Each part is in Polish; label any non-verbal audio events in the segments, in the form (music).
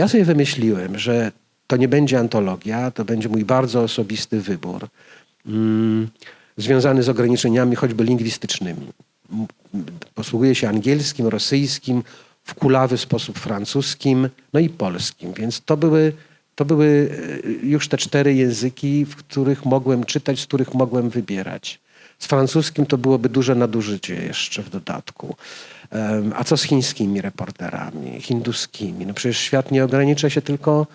Ja sobie wymyśliłem, że to nie będzie antologia, to będzie mój bardzo osobisty wybór, mm, związany z ograniczeniami choćby lingwistycznymi. Posługuję się angielskim, rosyjskim, w kulawy sposób francuskim, no i polskim. Więc to były, to były e, już te cztery języki, w których mogłem czytać, z których mogłem wybierać. Z francuskim to byłoby duże nadużycie jeszcze w dodatku. A co z chińskimi reporterami, hinduskimi? No przecież świat nie ogranicza się tylko,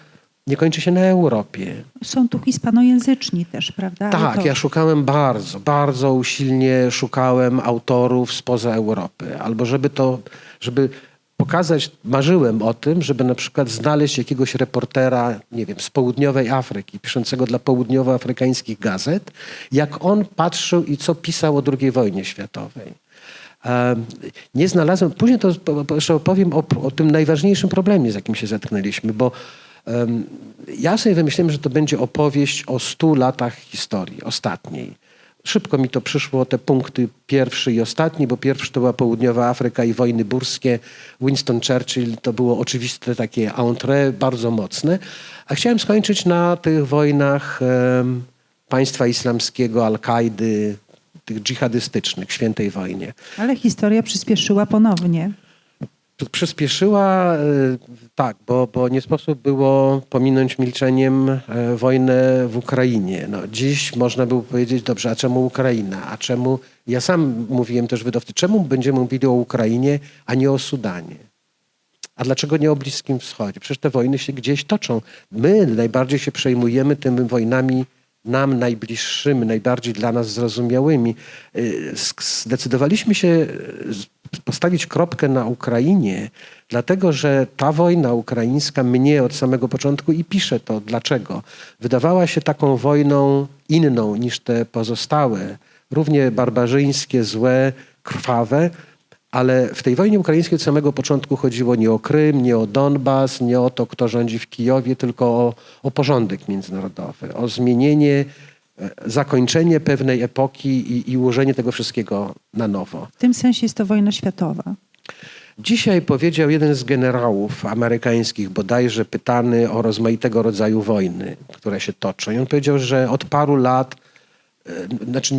nie kończy się na Europie. Są tu hispanojęzyczni też, prawda? Tak, Autorzy. ja szukałem bardzo, bardzo usilnie szukałem autorów spoza Europy. Albo żeby to, żeby pokazać, marzyłem o tym, żeby na przykład znaleźć jakiegoś reportera, nie wiem, z południowej Afryki, piszącego dla południowoafrykańskich gazet, jak on patrzył i co pisał o II wojnie światowej. Nie znalazłem, później to jeszcze opowiem o, o tym najważniejszym problemie, z jakim się zetknęliśmy, bo ja sobie wymyśliłem, że to będzie opowieść o stu latach historii, ostatniej. Szybko mi to przyszło, te punkty pierwszy i ostatni, bo pierwszy to była Południowa Afryka i wojny burskie. Winston Churchill to było oczywiste takie entrée, bardzo mocne. A chciałem skończyć na tych wojnach em, państwa islamskiego, Al-Kaidy, tych dżihadystycznych, świętej wojnie. Ale historia przyspieszyła ponownie. Przyspieszyła, e, tak, bo, bo nie sposób było pominąć milczeniem e, wojnę w Ukrainie. No, dziś można było powiedzieć, dobrze, a czemu Ukraina? A czemu, ja sam mówiłem też wydawcy, czemu będziemy mówili o Ukrainie, a nie o Sudanie? A dlaczego nie o Bliskim Wschodzie? Przecież te wojny się gdzieś toczą. My najbardziej się przejmujemy tymi wojnami nam najbliższymi, najbardziej dla nas zrozumiałymi. Y, Zdecydowaliśmy się y, postawić kropkę na Ukrainie, dlatego że ta wojna ukraińska mnie od samego początku i piszę to dlaczego. Wydawała się taką wojną inną niż te pozostałe, równie barbarzyńskie, złe, krwawe, ale w tej wojnie ukraińskiej od samego początku chodziło nie o Krym, nie o Donbas, nie o to, kto rządzi w Kijowie, tylko o, o porządek międzynarodowy, o zmienienie, zakończenie pewnej epoki i, i ułożenie tego wszystkiego na nowo. W tym sensie jest to wojna światowa. Dzisiaj powiedział jeden z generałów amerykańskich, bodajże pytany o rozmaitego rodzaju wojny, które się toczą. I on powiedział, że od paru lat, e, znaczy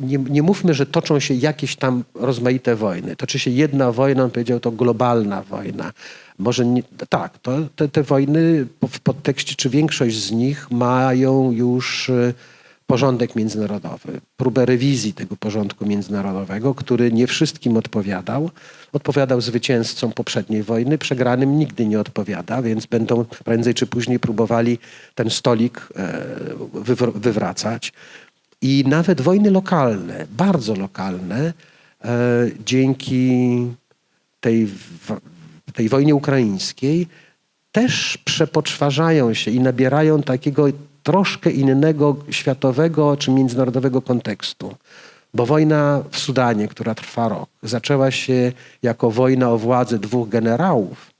nie, nie mówmy, że toczą się jakieś tam rozmaite wojny. Toczy się jedna wojna, on powiedział, to globalna wojna. Może nie, tak, to, te, te wojny w podtekście, czy większość z nich mają już e, porządek międzynarodowy, próbę rewizji tego porządku międzynarodowego, który nie wszystkim odpowiadał. Odpowiadał zwycięzcom poprzedniej wojny, przegranym nigdy nie odpowiada, więc będą prędzej czy później próbowali ten stolik e, wywr- wywracać. I nawet wojny lokalne, bardzo lokalne, e, dzięki tej, tej wojnie ukraińskiej też przepoczwarzają się i nabierają takiego troszkę innego światowego czy międzynarodowego kontekstu. Bo wojna w Sudanie, która trwa rok, zaczęła się jako wojna o władzę dwóch generałów.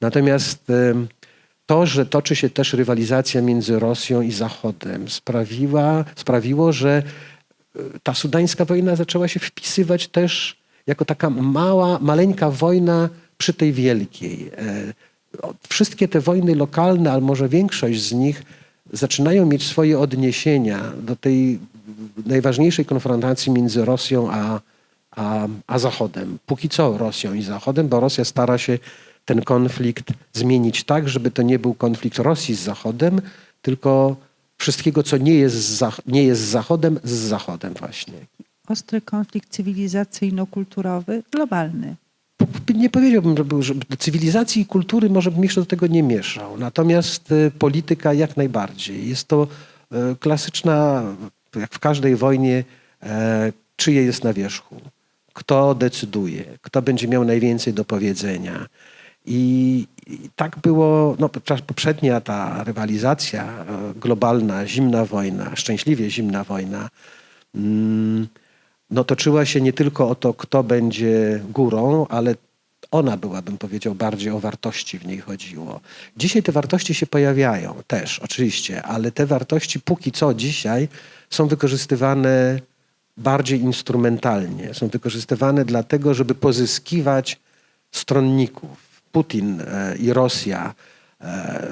Natomiast to, że toczy się też rywalizacja między Rosją i Zachodem, sprawiła, sprawiło, że e, ta sudańska wojna zaczęła się wpisywać też jako taka mała, maleńka wojna przy tej wielkiej. E, Wszystkie te wojny lokalne, ale może większość z nich zaczynają mieć swoje odniesienia do tej najważniejszej konfrontacji między Rosją a, a, a Zachodem. Póki co Rosją i Zachodem, bo Rosja stara się ten konflikt zmienić tak, żeby to nie był konflikt Rosji z Zachodem, tylko wszystkiego, co nie jest, z Zach- nie jest z Zachodem, z Zachodem właśnie. Ostry konflikt cywilizacyjno-kulturowy, globalny. Nie powiedziałbym, że, był, że cywilizacji i kultury może bym jeszcze do tego nie mieszał. Natomiast e, polityka jak najbardziej. Jest to e, klasyczna, jak w każdej wojnie, e, czyje jest na wierzchu. Kto decyduje, kto będzie miał najwięcej do powiedzenia. I, i tak było, no, poprzednia ta rywalizacja e, globalna, zimna wojna, szczęśliwie zimna wojna, mm, no toczyła się nie tylko o to, kto będzie górą, ale ona była, bym powiedział, bardziej o wartości w niej chodziło. Dzisiaj te wartości się pojawiają też, oczywiście, ale te wartości póki co dzisiaj są wykorzystywane bardziej instrumentalnie. Są wykorzystywane dlatego, żeby pozyskiwać stronników, Putin e, i Rosja e,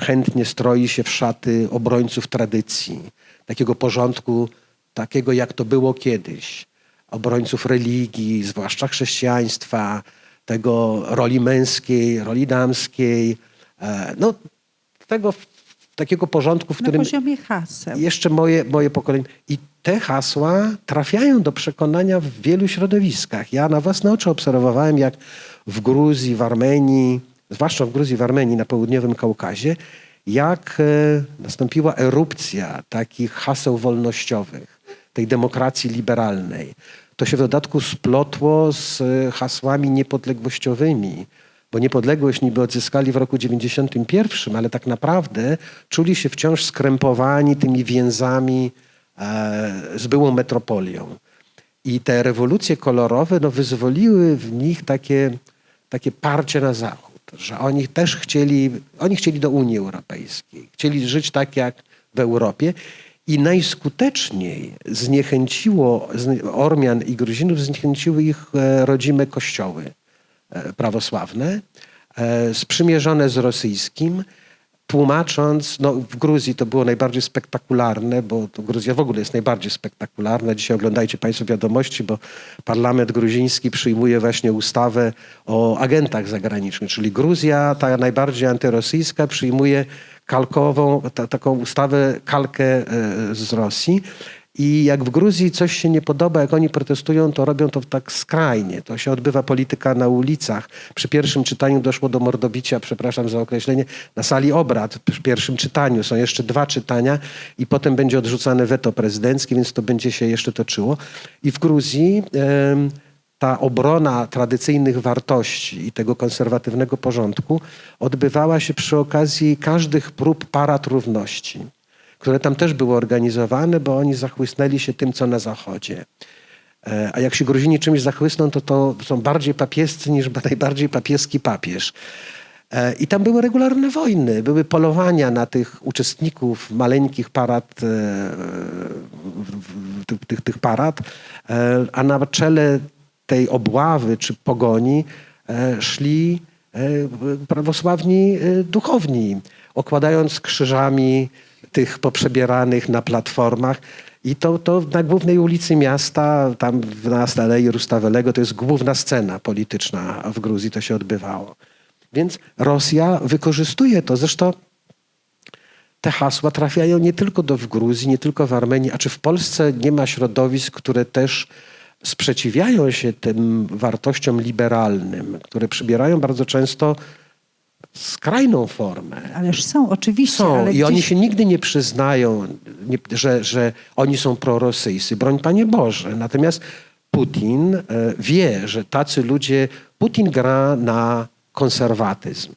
chętnie stroi się w szaty obrońców tradycji, takiego porządku, takiego jak to było kiedyś, obrońców religii, zwłaszcza chrześcijaństwa, tego roli męskiej, roli damskiej, e, no tego takiego porządku, w Na którym poziomie haseł. jeszcze moje, moje pokolenie. I te hasła trafiają do przekonania w wielu środowiskach. Ja na własne oczy obserwowałem, jak w Gruzji, w Armenii, zwłaszcza w Gruzji, w Armenii, na południowym Kaukazie, jak e, nastąpiła erupcja takich haseł wolnościowych, tej demokracji liberalnej. To się w dodatku splotło z e, hasłami niepodległościowymi, bo niepodległość niby odzyskali w roku 91, ale tak naprawdę czuli się wciąż skrępowani tymi więzami z byłą metropolią. I te rewolucje kolorowe no, wyzwoliły w nich takie, takie parcie na zachód, że oni też chcieli, oni chcieli do Unii Europejskiej, chcieli żyć tak jak w Europie. I najskuteczniej zniechęciło znie- Ormian i Gruzinów, zniechęciły ich e, rodzime kościoły e, prawosławne, e, sprzymierzone z rosyjskim, tłumacząc, no w Gruzji to było najbardziej spektakularne, bo Gruzja w ogóle jest najbardziej spektakularna. Dzisiaj oglądajcie Państwo wiadomości, bo parlament gruziński przyjmuje właśnie ustawę o agentach zagranicznych, czyli Gruzja, ta najbardziej antyrosyjska, przyjmuje kalkową, ta, taką ustawę, kalkę e, z Rosji. I jak w Gruzji coś się nie podoba, jak oni protestują, to robią to tak skrajnie. To się odbywa polityka na ulicach. Przy pierwszym czytaniu doszło do mordobicia, przepraszam za określenie, na sali obrad. Przy pierwszym czytaniu są jeszcze dwa czytania i potem będzie odrzucane weto prezydenckie, więc to będzie się jeszcze toczyło. I w Gruzji ta obrona tradycyjnych wartości i tego konserwatywnego porządku odbywała się przy okazji każdych prób parad równości które tam też były organizowane, bo oni zachłysnęli się tym, co na Zachodzie. E, A jak się Gruzini czymś zachłysną, to to są bardziej papiescy niż (laughs) najbardziej papieski papież. E, I tam były regularne wojny, były polowania na tych uczestników maleńkich parad, e, tych, tych, tych parad, a na czele tej obławy czy pogoni szli prawosławni duchowni, okładając krzyżami tych poprzebieranych na platformach. I to, to na głównej ulicy miasta, tam na Alei Rustawelego, to jest główna scena polityczna w Gruzji, to się odbywało. Więc Rosja wykorzystuje to. Zresztą te hasła trafiają nie tylko do w Gruzji, nie tylko w Armenii, a czy w Polsce nie ma środowisk, które też sprzeciwiają się tym wartościom liberalnym, które przybierają bardzo często skrajną formę. Ależ są, oczywiście. Są i oni gdzieś- się nigdy nie przyznają, nie, że, że oni są prorosyjscy. Broń Panie Boże. Natomiast Putin e, wie, że tacy ludzie... Putin gra na konserwatyzm.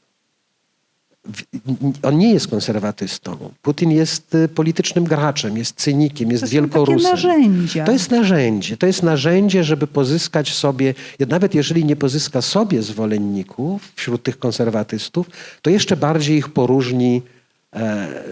On nie jest konserwatystą. Putin jest e, politycznym graczem, jest cynikiem, jest To są takie wielkorusem. narzędzia. To jest narzędzie. To jest narzędzie, żeby pozyskać sobie, nawet jeżeli nie pozyska sobie zwolenników wśród tych konserwatystów, to jeszcze bardziej ich poróżni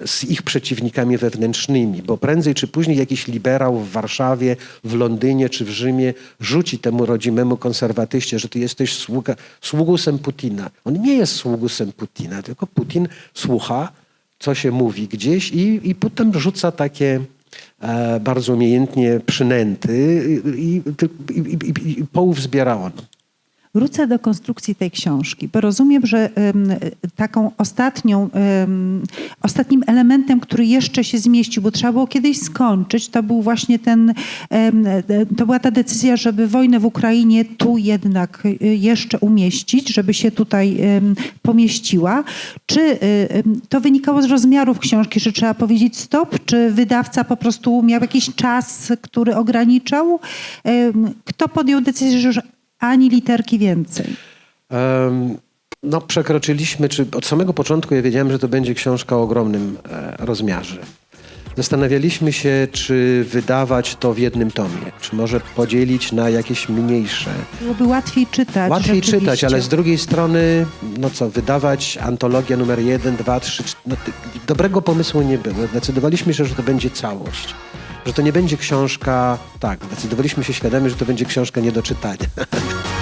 z ich przeciwnikami wewnętrznymi, bo prędzej czy później jakiś liberał w Warszawie, w Londynie czy w Rzymie rzuci temu rodzimemu konserwatyście, że ty jesteś sługa, sługusem Putina. On nie jest sługusem Putina, tylko Putin słucha, co się mówi gdzieś i, i potem rzuca takie e, bardzo umiejętnie przynęty i, i, i, i, i połów zbiera on. Wrócę do konstrukcji tej książki, bo rozumiem, że taką ostatnią, ostatnim elementem, który jeszcze się zmieścił, bo trzeba było kiedyś skończyć, to był właśnie ten, to była ta decyzja, żeby wojnę w Ukrainie tu jednak y, jeszcze umieścić, żeby się tutaj pomieściła. Czy y, to wynikało z rozmiarów książki, że trzeba powiedzieć stop, czy wydawca po prostu miał jakiś czas, który ograniczał? Kto podjął decyzję, że ani literki więcej. Em, No, przekroczyliśmy, czy od samego początku ja wiedziałem, że to będzie książka o ogromnym e, rozmiarze. Zastanawialiśmy się, czy wydawać to w jednym tomie, czy może podzielić na jakieś mniejsze. Byłoby łatwiej czytać. Łatwiej czytać, ale z drugiej strony, no co, wydawać antologia numer jeden, dwa, trzy, cztery, no, ty- dobrego pomysłu nie było. Zdecydowaliśmy się, że to będzie całość. Że to nie będzie książka, tak, zdecydowaliśmy się świadomie, że to będzie książka nie do czytania. (laughs)